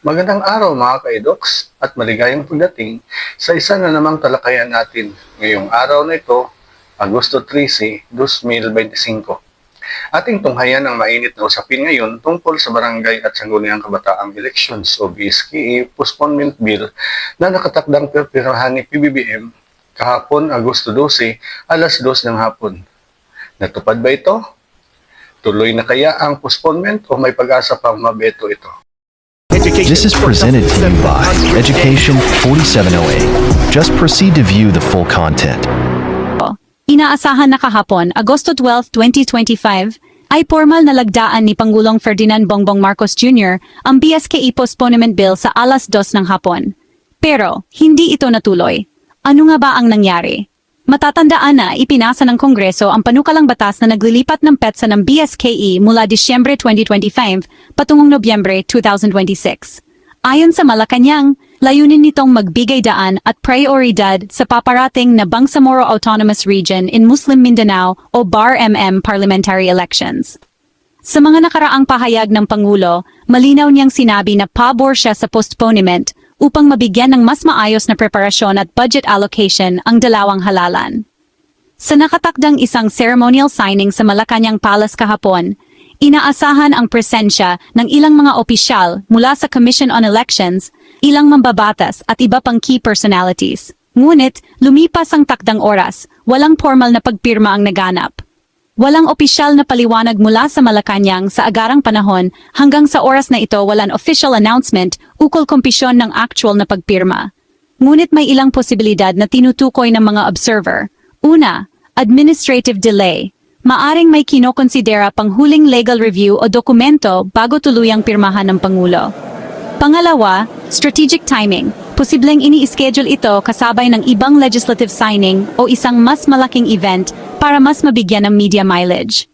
Magandang araw mga kaidoks at maligayang pagdating sa isa na namang talakayan natin ngayong araw na ito, Agosto 13, 2025. Ating tunghayan ang mainit na usapin ngayon tungkol sa Barangay at Sangguniang Kabataang Elections o BSKE Postponement Bill na nakatakdang pipirahan ni PBBM kahapon Agosto 12, alas 2 ng hapon. Natupad ba ito? Tuloy na kaya ang postponement o may pag-asa pang mabeto ito? This is presented to you by Education 4708. Just proceed to view the full content. Inaasahan na kahapon, Agosto 12, 2025, ay formal na lagdaan ni Pangulong Ferdinand Bongbong Marcos Jr. ang BSKE Postponement Bill sa alas 2 ng hapon. Pero, hindi ito natuloy. Ano nga ba ang nangyari? Matatandaan na ipinasa ng Kongreso ang panukalang batas na naglilipat ng petsa ng BSKE mula Disyembre 2025 patungong Nobyembre 2026. Ayon sa Malacanang, layunin nitong magbigay daan at prioridad sa paparating na Bangsamoro Autonomous Region in Muslim Mindanao o BAR-MM parliamentary elections. Sa mga nakaraang pahayag ng Pangulo, malinaw niyang sinabi na pabor siya sa postponement upang mabigyan ng mas maayos na preparasyon at budget allocation ang dalawang halalan. Sa nakatakdang isang ceremonial signing sa Malacanang Palace kahapon, inaasahan ang presensya ng ilang mga opisyal mula sa Commission on Elections, ilang mambabatas at iba pang key personalities. Ngunit, lumipas ang takdang oras, walang formal na pagpirma ang naganap. Walang opisyal na paliwanag mula sa Malacanang sa agarang panahon hanggang sa oras na ito walang official announcement ukol kompisyon ng actual na pagpirma. Ngunit may ilang posibilidad na tinutukoy ng mga observer. Una, administrative delay. Maaring may kinokonsidera panghuling legal review o dokumento bago tuluyang pirmahan ng Pangulo. Pangalawa, strategic timing. Posibleng ini-schedule ito kasabay ng ibang legislative signing o isang mas malaking event para mas mabigyan ng media mileage.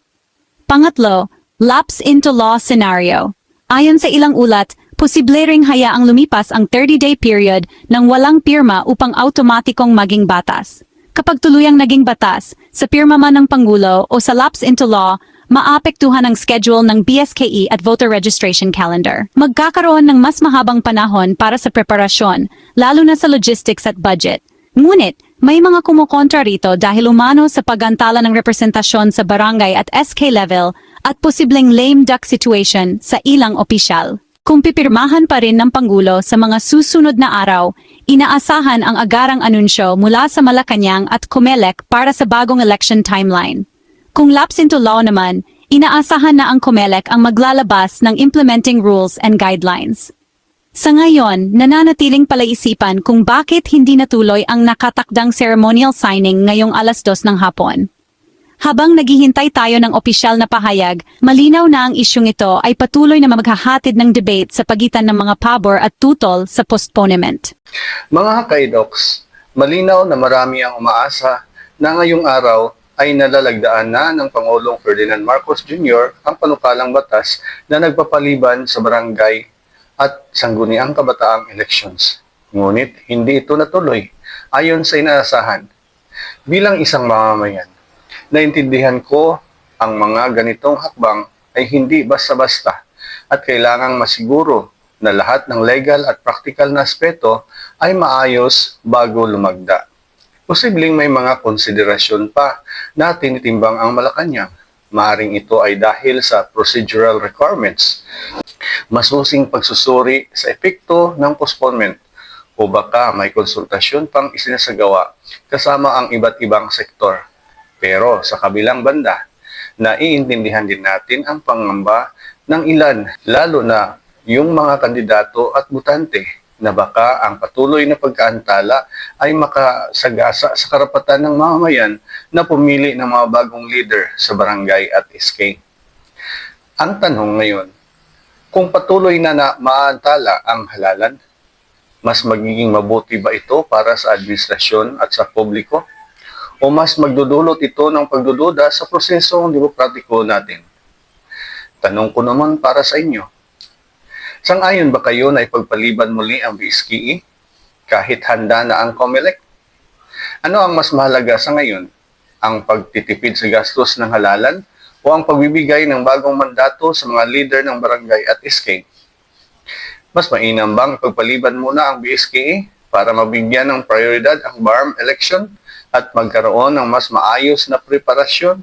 Pangatlo, lapse into law scenario. Ayon sa ilang ulat, posible ring hayaang lumipas ang 30-day period nang walang pirma upang automatikong maging batas. Kapag tuluyang naging batas, sa pirma man ng Pangulo o sa lapse into law, maapektuhan ang schedule ng BSKE at voter registration calendar. Magkakaroon ng mas mahabang panahon para sa preparasyon, lalo na sa logistics at budget. Ngunit, may mga kumukontra rito dahil umano sa pagantala ng representasyon sa barangay at SK level at posibleng lame duck situation sa ilang opisyal. Kung pipirmahan pa rin ng Pangulo sa mga susunod na araw, inaasahan ang agarang anunsyo mula sa Malacanang at Comelec para sa bagong election timeline. Kung lapse into law naman, inaasahan na ang COMELEC ang maglalabas ng implementing rules and guidelines. Sa ngayon, nananatiling palaisipan kung bakit hindi natuloy ang nakatakdang ceremonial signing ngayong alas dos ng hapon. Habang naghihintay tayo ng opisyal na pahayag, malinaw na ang isyong ito ay patuloy na maghahatid ng debate sa pagitan ng mga pabor at tutol sa postponement. Mga kaidoks, malinaw na marami ang umaasa na ngayong araw ay nalalagdaan na ng Pangulong Ferdinand Marcos Jr. ang panukalang batas na nagpapaliban sa barangay at sangguniang kabataang elections. Ngunit hindi ito natuloy ayon sa inaasahan. Bilang isang mamamayan, naintindihan ko ang mga ganitong hakbang ay hindi basta-basta at kailangang masiguro na lahat ng legal at practical na aspeto ay maayos bago lumagda. Posibleng may mga konsiderasyon pa na tinitimbang ang Malacanang. Maaring ito ay dahil sa procedural requirements, masusing pagsusuri sa epekto ng postponement o baka may konsultasyon pang isinasagawa kasama ang iba't ibang sektor. Pero sa kabilang banda, naiintindihan din natin ang pangamba ng ilan, lalo na yung mga kandidato at butante na baka ang patuloy na pagkaantala ay makasagasa sa karapatan ng mamamayan na pumili ng mga bagong leader sa barangay at SK. Ang tanong ngayon, kung patuloy na na maantala ang halalan, mas magiging mabuti ba ito para sa administrasyon at sa publiko? O mas magdudulot ito ng pagdududa sa prosesong demokratiko natin? Tanong ko naman para sa inyo, Sang-ayon ba kayo na ipagpaliban muli ang BSKE kahit handa na ang COMELEC? Ano ang mas mahalaga sa ngayon? Ang pagtitipid sa gastos ng halalan o ang pagbibigay ng bagong mandato sa mga leader ng barangay at SK? Mas mainam bang pagpaliban muna ang BSKE para mabigyan ng prioridad ang BARM election at magkaroon ng mas maayos na preparasyon?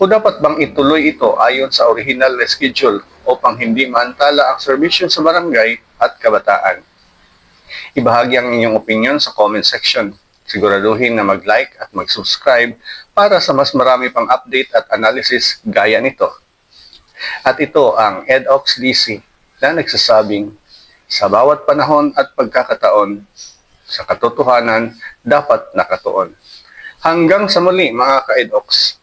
O dapat bang ituloy ito ayon sa original na schedule upang hindi maantala ang serbisyo sa barangay at kabataan? Ibahagi ang inyong opinion sa comment section. Siguraduhin na mag-like at mag-subscribe para sa mas marami pang update at analysis gaya nito. At ito ang EdOx DC na nagsasabing sa bawat panahon at pagkakataon, sa katotohanan dapat nakatuon. Hanggang sa muli mga ka-EdOx,